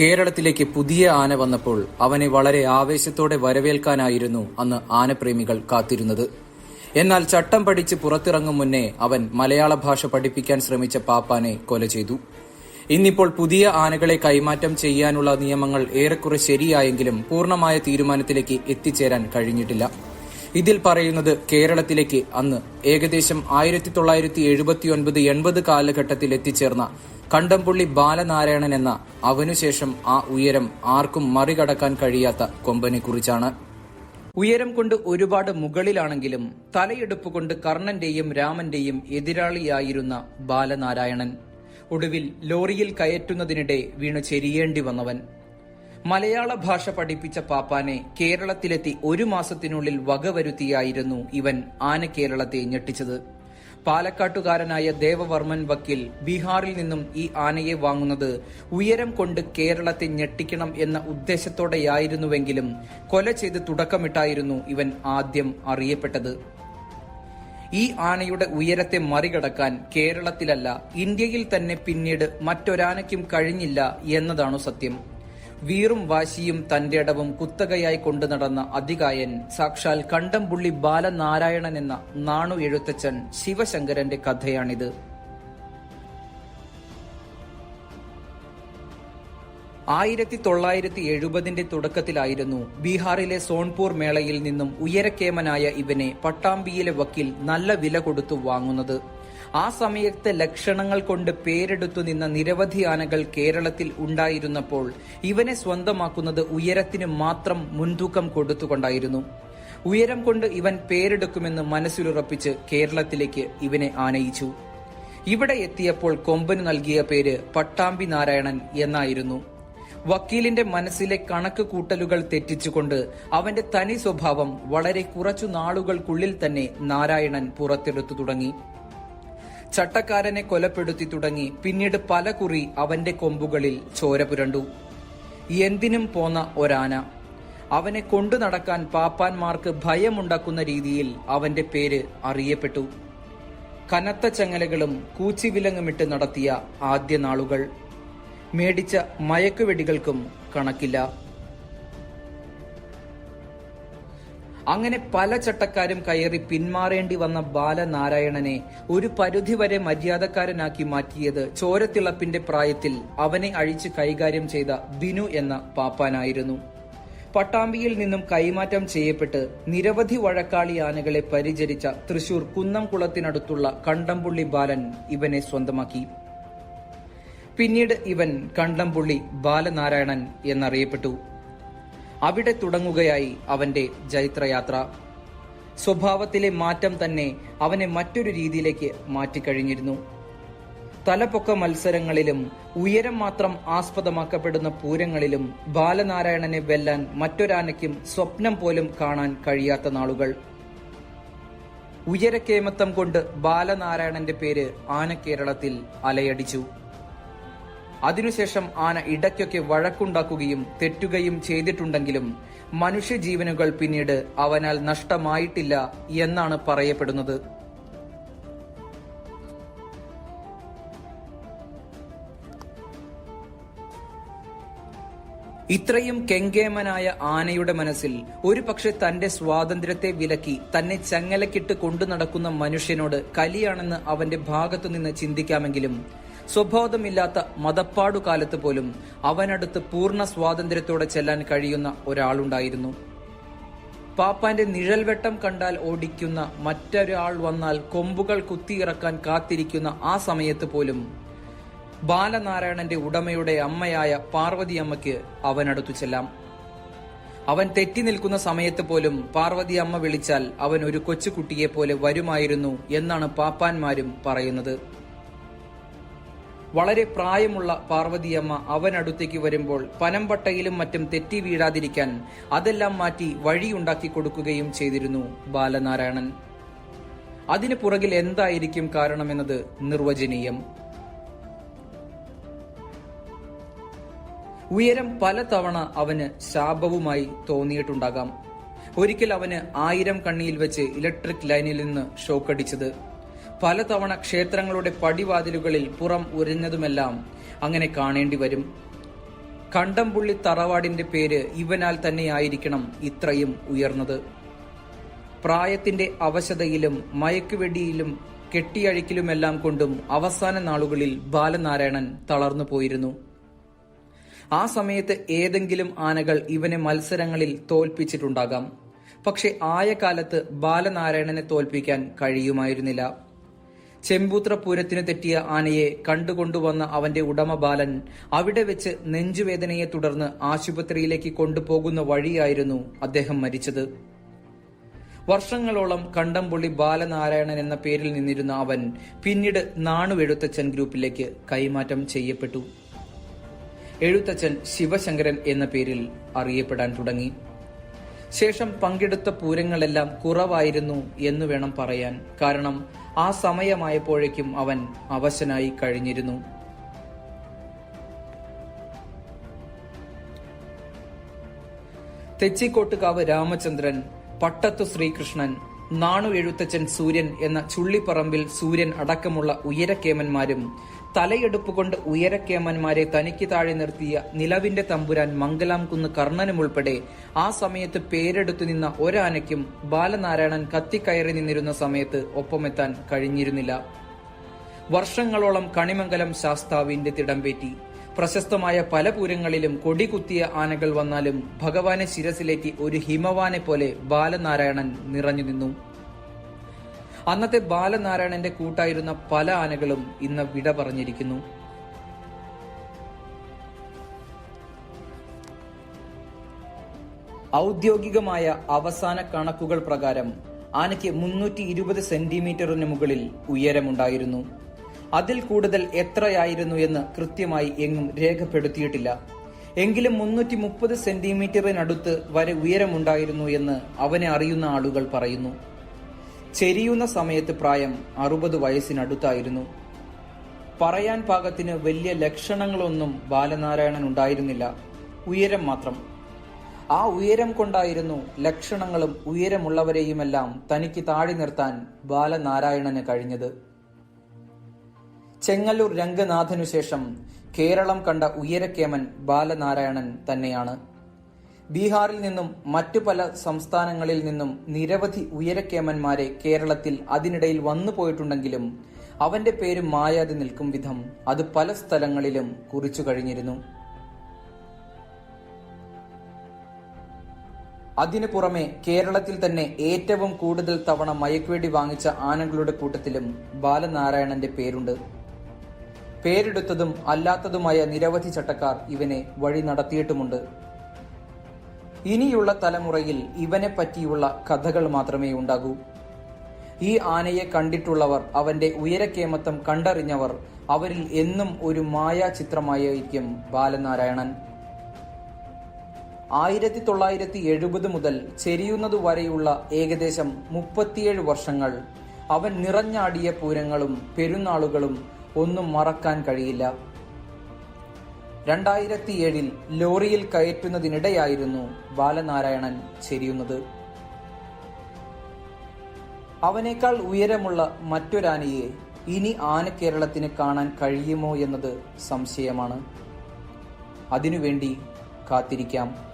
കേരളത്തിലേക്ക് പുതിയ ആന വന്നപ്പോൾ അവനെ വളരെ ആവേശത്തോടെ വരവേൽക്കാനായിരുന്നു അന്ന് ആനപ്രേമികൾ കാത്തിരുന്നത്. എന്നാൽ ചട്ടം പഠിച്ച് പുറത്തിറങ്ങും മുന്നേ അവൻ മലയാള ഭാഷ പഠിപ്പിക്കാൻ ശ്രമിച്ച പാപ്പാനെ കൊല ചെയ്തു. ഇന്നിപ്പോൾ പുതിയ ആനകളെ കൈമാറ്റം ചെയ്യാനുള്ള നിയമങ്ങൾ ഏറെക്കുറെ ശരിയായെങ്കിലും പൂർണമായ തീരുമാനത്തിലേക്ക് എത്തിച്ചേരാൻ കഴിഞ്ഞിട്ടില്ല. ഇതിൽ പറയുന്നത് കേരളത്തിലേക്ക് അന്ന് ഏകദേശം ആയിരത്തി തൊള്ളായിരത്തി എഴുപത്തിയൊൻപത് എൺപത് കാലഘട്ടത്തിൽ എത്തിച്ചേർന്ന കണ്ടംപുള്ളി ബാലനാരായണൻ എന്ന അവനുശേഷം ആ ഉയരം ആർക്കും മറികടക്കാൻ കഴിയാത്ത കൊമ്പനെ കുറിച്ചാണ് ഉയരം കൊണ്ട് ഒരുപാട് മുകളിലാണെങ്കിലും തലയെടുപ്പ് കൊണ്ട് കർണന്റെയും രാമന്റെയും എതിരാളിയായിരുന്ന ബാലനാരായണൻ. ഒടുവിൽ ലോറിയിൽ കയറ്റുന്നതിനിടെ വീണു ചെരിയേണ്ടി വന്നവൻ. മലയാള ഭാഷ പഠിപ്പിച്ച പാപ്പാനെ കേരളത്തിലെത്തി ഒരു മാസത്തിനുള്ളിൽ വകവരുത്തിയായിരുന്നു ഇവൻ ആന കേരളത്തെ ഞെട്ടിച്ചത്. പാലക്കാട്ടുകാരനായ ദേവവർമ്മൻ വക്കീൽ ബീഹാറിൽ നിന്നും ഈ ആനയെ വാങ്ങുന്നത് ഉയരം കൊണ്ട് കേരളത്തെ ഞെട്ടിക്കണം എന്ന ഉദ്ദേശത്തോടെയായിരുന്നുവെങ്കിലും കൊല ചെയ്ത് തുടക്കമിട്ടായിരുന്നു ഇവൻ ആദ്യം അറിയപ്പെട്ടത്. ഈ ആനയുടെ ഉയരത്തെ മറികടക്കാൻ കേരളത്തിലല്ല ഇന്ത്യയിൽ തന്നെ പിന്നീട് മറ്റൊരാനയ്ക്കും കഴിഞ്ഞില്ല എന്നതാണു സത്യം. വീറും വാശിയും തന്റെ ഇടവും കുത്തകയായി കൊണ്ടു നടന്ന അതികായൻ സാക്ഷാൽ കണ്ടംപുള്ളി ബാലനാരായണൻ എന്ന നാണു എഴുത്തച്ഛൻ ശിവശങ്കരന്റെ കഥയാണിത്. ആയിരത്തി തൊള്ളായിരത്തി എഴുപതിന്റെ തുടക്കത്തിലായിരുന്നു ബീഹാറിലെ സോൺപൂർ മേളയിൽ നിന്നും ഉയരക്കേമനായ ഇവനെ പട്ടാമ്പിയിലെ വക്കീൽ നല്ല വില കൊടുത്തു വാങ്ങുന്നത്. ആ സമയത്തെ ലക്ഷണങ്ങൾ കൊണ്ട് പേരെടുത്തു നിന്ന നിരവധി ആനകൾ കേരളത്തിൽ ഉണ്ടായിരുന്നപ്പോൾ ഇവനെ സ്വന്തമാക്കുന്നത് ഉയരത്തിന് മാത്രം മുൻതൂക്കം കൊടുത്തുകൊണ്ടായിരുന്നു. ഉയരം കൊണ്ട് ഇവൻ പേരെടുക്കുമെന്ന് മനസ്സിലുറപ്പിച്ച് കേരളത്തിലേക്ക് ഇവനെ ആനയിച്ചു. ഇവിടെ എത്തിയപ്പോൾ കൊമ്പന് നൽകിയ പേര് പട്ടാമ്പി നാരായണൻ എന്നായിരുന്നു. വക്കീലിന്റെ മനസ്സിലെ കണക്ക് കൂട്ടലുകൾ തെറ്റിച്ചുകൊണ്ട് അവന്റെ തനി സ്വഭാവം വളരെ കുറച്ചു നാളുകൾക്കുള്ളിൽ തന്നെ നാരായണൻ പുറത്തെടുത്തു തുടങ്ങി. ചട്ടക്കാരനെ കൊലപ്പെടുത്തി തുടങ്ങി പിന്നീട് പല കുറി അവന്റെ കൊമ്പുകളിൽ ചോര പുരണ്ടു. എന്തിനും പോന്ന ഒരാന. അവനെ കൊണ്ടു നടക്കാൻ പാപ്പാന്മാർക്ക് ഭയമുണ്ടാക്കുന്ന രീതിയിൽ അവന്റെ പേര് അറിയപ്പെട്ടു. കനത്ത ചങ്ങലകളും കൂച്ചിവിലങ്ങുമിട്ട് നടത്തിയ ആദ്യ നാളുകൾ. മേടിച്ച മയക്കുവെടികൾക്കും കണക്കില്ല. അങ്ങനെ പല ചട്ടക്കാരും കയറി പിന്മാറേണ്ടി വന്ന ബാലനാരായണനെ ഒരു പരിധിവരെ മര്യാദക്കാരനാക്കി മാറ്റിയത് ചോരത്തിളപ്പിന്റെ പ്രായത്തിൽ അവനെ അഴിച്ച് കൈകാര്യം ചെയ്ത ബിനു എന്ന പാപ്പാനായിരുന്നു. പട്ടാമ്പിയിൽ നിന്നും കൈമാറ്റം ചെയ്യപ്പെട്ട് നിരവധി വഴക്കാളി ആനകളെ പരിചരിച്ച തൃശൂർ കുന്നംകുളത്തിനടുത്തുള്ള കണ്ടംപുള്ളി ബാലൻ ഇവനെ സ്വന്തമാക്കി. പിന്നീട് ഇവൻ കണ്ടംപുള്ളി ബാലനാരായണൻ എന്നറിയപ്പെട്ടു. അവിടെ തുടങ്ങുകയായി അവന്റെ ചരിത്രയാത്ര സ്വഭാവത്തിലെ മാറ്റം തന്നെ അവനെ മറ്റൊരു രീതിയിലേക്ക് മാറ്റിക്കഴിഞ്ഞിരുന്നു. തലപ്പൊക്ക മത്സരങ്ങളിലും ഉയരം മാത്രം ആസ്പദമാക്കപ്പെടുന്ന പൂരങ്ങളിലും ബാലനാരായണനെ വെല്ലാൻ മറ്റൊരാനയ്ക്കും സ്വപ്നം പോലും കാണാൻ കഴിയാത്ത നാളുകൾ. ഉയരക്കേമത്തം കൊണ്ട് ബാലനാരായണന്റെ പേര് ആനക്കേരളത്തിൽ അലയടിച്ചു. അതിനുശേഷം ആന ഇടയ്ക്കൊക്കെ വഴക്കുണ്ടാക്കുകയും തെറ്റുകയും ചെയ്തിട്ടുണ്ടെങ്കിലും മനുഷ്യജീവനുകൾ പിന്നീട് അവനാൽ നഷ്ടമായിട്ടില്ല എന്നാണ് പറയപ്പെടുന്നത്. ഇത്രയും കെങ്കേമനായ ആനയുടെ മനസ്സിൽ ഒരു പക്ഷെ തന്റെ സ്വാതന്ത്ര്യത്തെ വിലക്കി തന്നെ ചങ്ങലക്കിട്ട് കൊണ്ടു നടക്കുന്ന മനുഷ്യനോട് കലിയാണെന്ന് അവന്റെ ഭാഗത്തുനിന്ന് ചിന്തിക്കാമെങ്കിലും സ്വബോധമില്ലാത്ത മതപ്പാടു കാലത്ത് പോലും അവനടുത്ത് പൂർണ സ്വാതന്ത്ര്യത്തോടെ ചെല്ലാൻ കഴിയുന്ന ഒരാളുണ്ടായിരുന്നു. പാപ്പാന്റെ നിഴൽവെട്ടം കണ്ടാൽ ഓടിക്കുന്ന മറ്റൊരാൾ വന്നാൽ കൊമ്പുകൾ കുത്തിയിറക്കാൻ കാത്തിരിക്കുന്ന ആ സമയത്ത് പോലും ബാലനാരായണന്റെ ഉടമയുടെ അമ്മയായ പാർവതിയമ്മയ്ക്ക് അവനടുത്തു ചെല്ലാം. അവൻ തെറ്റി നിൽക്കുന്ന സമയത്ത് പോലും പാർവതി അമ്മ വിളിച്ചാൽ അവൻ ഒരു കൊച്ചുകുട്ടിയെ പോലെ വരുമായിരുന്നു എന്നാണ് പാപ്പാന്മാരും പറയുന്നത്. വളരെ പ്രായമുള്ള പാർവതിയമ്മ അവനടുത്തേക്ക് വരുമ്പോൾ പനമ്പട്ടയിലും മറ്റും തെറ്റി വീഴാതിരിക്കാൻ അതെല്ലാം മാറ്റി വഴിയുണ്ടാക്കി കൊടുക്കുകയും ചെയ്തിരുന്നു ബാലനാരായണൻ. അതിനു പുറകിൽ എന്തായിരിക്കും കാരണമെന്നത് നിർവചനീയം. ഉയരം പലതവണ അവന് ശാപവുമായി തോന്നിയിട്ടുണ്ടാകാം. ഒരിക്കൽ അവന് ആയിരം കണ്ണിയിൽ വെച്ച് ഇലക്ട്രിക് ലൈനിൽ നിന്ന് ഷോക്കടിച്ചത്. പലതവണ ക്ഷേത്രങ്ങളുടെ പടിവാതിലുകളിൽ പുറം ഉരഞ്ഞതുമെല്ലാം അങ്ങനെ കാണേണ്ടി വരും. കണ്ടംപുള്ളി തറവാടിന്റെ പേര് ഇവനാൽ തന്നെയായിരിക്കണം ഇത്രയും ഉയർന്നത്. പ്രായത്തിന്റെ അവശതയിലും മയക്കുവെടിയിലും കെട്ടിയഴിക്കലുമെല്ലാം കൊണ്ടും അവസാന നാളുകളിൽ ബാലനാരായണൻ തളർന്നു പോയിരുന്നു. ആ സമയത്ത് ഏതെങ്കിലും ആനകൾ ഇവനെ മത്സരങ്ങളിൽ തോൽപ്പിച്ചിട്ടുണ്ടാകാം. പക്ഷെ ആയ കാലത്ത് ബാലനാരായണനെ തോൽപ്പിക്കാൻ കഴിയുമായിരുന്നില്ല. ചെമ്പൂത്ര പൂരത്തിന് തെറ്റിയ ആനയെ കണ്ടുകൊണ്ടുവന്ന അവന്റെ ഉടമ ബാലൻ അവിടെ വെച്ച് നെഞ്ചുവേദനയെ തുടർന്ന് ആശുപത്രിയിലേക്ക് കൊണ്ടുപോകുന്ന വഴിയായിരുന്നു അദ്ദേഹം മരിച്ചത്. വർഷങ്ങളോളം കണ്ടംപുള്ളി ബാലനാരായണൻ എന്ന പേരിൽ നിന്നിരുന്ന അവൻ പിന്നീട് നാണുവെഴുത്തച്ഛൻ ഗ്രൂപ്പിലേക്ക് കൈമാറ്റം ചെയ്യപ്പെട്ടു. എഴുത്തച്ഛൻ ശിവശങ്കരൻ എന്ന പേരിൽ അറിയപ്പെടാൻ തുടങ്ങി. ശേഷം പങ്കെടുത്ത പൂരങ്ങളെല്ലാം കുറവായിരുന്നു എന്ന് വേണം പറയാൻ. കാരണം ആ സമയമായപ്പോഴേക്കും അവൻ അവശനായി കഴിഞ്ഞിരുന്നു. തെച്ചിക്കോട്ടുകാവ് രാമചന്ദ്രൻ പട്ടത്തു ശ്രീകൃഷ്ണൻ നാണു എഴുത്തച്ഛൻ സൂര്യൻ എന്ന ചുള്ളിപ്പറമ്പിൽ സൂര്യൻ അടക്കമുള്ള ഉയരക്കേമന്മാരും തലയെടുപ്പ് കൊണ്ട് ഉയരക്കേമന്മാരെ തനിക്ക് താഴെ നിർത്തിയ നിലവിന്റെ തമ്പുരാൻ മംഗലാം കുന്ന് കർണനും ഉൾപ്പെടെ ആ സമയത്ത് പേരെടുത്തു നിന്ന ഒരാനയ്ക്കും ബാലനാരായണൻ കത്തിക്കയറി നിന്നിരുന്ന സമയത്ത് ഒപ്പമെത്താൻ കഴിഞ്ഞിരുന്നില്ല. വർഷങ്ങളോളം കണിമംഗലം ശാസ്താവിന്റെ തിടമ്പേറ്റി പ്രശസ്തമായ പല പൂരങ്ങളിലും കൊടികുത്തിയ ആനകൾ വന്നാലും ഭഗവാനെ ശിരസിലേക്ക് ഒരു ഹിമവാനെ പോലെ ബാലനാരായണൻ നിറഞ്ഞു നിന്നു. അന്നത്തെ ബാലനാരായണന്റെ കൂട്ടായിരുന്ന പല ആനകളും ഇന്ന് വിട പറഞ്ഞിരിക്കുന്നു. ഔദ്യോഗികമായ അവസാന കണക്കുകൾ പ്രകാരം ആനയ്ക്ക് മുന്നൂറ്റി ഇരുപത് സെന്റിമീറ്ററിന് മുകളിൽ ഉയരമുണ്ടായിരുന്നു. അതിൽ കൂടുതൽ എത്രയായിരുന്നു എന്ന് കൃത്യമായി എങ്ങും രേഖപ്പെടുത്തിയിട്ടില്ല. എങ്കിലും മുന്നൂറ്റി മുപ്പത് സെന്റിമീറ്ററിനടുത്ത് വരെ ഉയരമുണ്ടായിരുന്നു എന്ന് അവനെ അറിയുന്ന ആളുകൾ പറയുന്നു. ചെരിയുന്ന സമയത്ത് പ്രായം അറുപത് വയസ്സിനടുത്തായിരുന്നു. പറയാൻ പാകത്തിന് വലിയ ലക്ഷണങ്ങളൊന്നും ബാലനാരായണൻ ഉണ്ടായിരുന്നില്ല. ഉയരം മാത്രം. ആ ഉയരം കൊണ്ടായിരുന്നു ലക്ഷണങ്ങളും ഉയരമുള്ളവരെയുമെല്ലാം തനിക്ക് താഴെ നിർത്താൻ ബാലനാരായണന് കഴിഞ്ഞത്. ചെങ്ങല്ലൂർ രംഗനാഥനു ശേഷം കേരളം കണ്ട ഉയരക്കേമൻ ബാലനാരായണൻ തന്നെയാണ്. ബീഹാറിൽ നിന്നും മറ്റു പല സംസ്ഥാനങ്ങളിൽ നിന്നും നിരവധി ഉയരക്കേമന്മാരെ കേരളത്തിൽ അതിനിടയിൽ വന്നു പോയിട്ടുണ്ടെങ്കിലും അവന്റെ പേര് മായാതെ നിൽക്കും വിധം അത് പല സ്ഥലങ്ങളിലും കുറിച്ചു കഴിഞ്ഞിരുന്നു. അതിനു പുറമെ കേരളത്തിൽ തന്നെ ഏറ്റവും കൂടുതൽ തവണ മയക്കുവേടി വാങ്ങിച്ച ആനകളുടെ കൂട്ടത്തിലും ബാലനാരായണന്റെ പേരുണ്ട്. പേരെടുത്തതും അല്ലാത്തതുമായ നിരവധി ചട്ടക്കാർ ഇവനെ വഴി നടത്തിയിട്ടുമുണ്ട്. ഇനിയുള്ള തലമുറയിൽ ഇവനെ പറ്റിയുള്ള കഥകൾ മാത്രമേ ഉണ്ടാകൂ. ഈ ആനയെ കണ്ടിട്ടുള്ളവർ അവന്റെ ഉയരക്കേമത്തം കണ്ടറിഞ്ഞവർ അവരിൽ എന്നും ഒരു മായാ ചിത്രമായിരിക്കും ബാലനാരായണൻ. ആയിരത്തി തൊള്ളായിരത്തി എഴുപത് മുതൽ ചെരിയുന്നത് വരെയുള്ള ഏകദേശം മുപ്പത്തിയേഴ് വർഷങ്ങൾ അവൻ നിറഞ്ഞാടിയ പൂരങ്ങളും പെരുന്നാളുകളും ഒന്നും മറക്കാൻ കഴിയില്ല. രണ്ടായിരത്തി ഏഴിൽ ലോറിയിൽ കയറ്റുന്നതിനിടെയായിരുന്നു ബാലനാരായണൻ ചെരിയുന്നത്. അവനേക്കാൾ ഉയരമുള്ള മറ്റൊരാനയെ ഇനി ആന കേരളത്തിന് കാണാൻ കഴിയുമോ എന്നത് സംശയമാണ്. അതിനുവേണ്ടി കാത്തിരിക്കാം.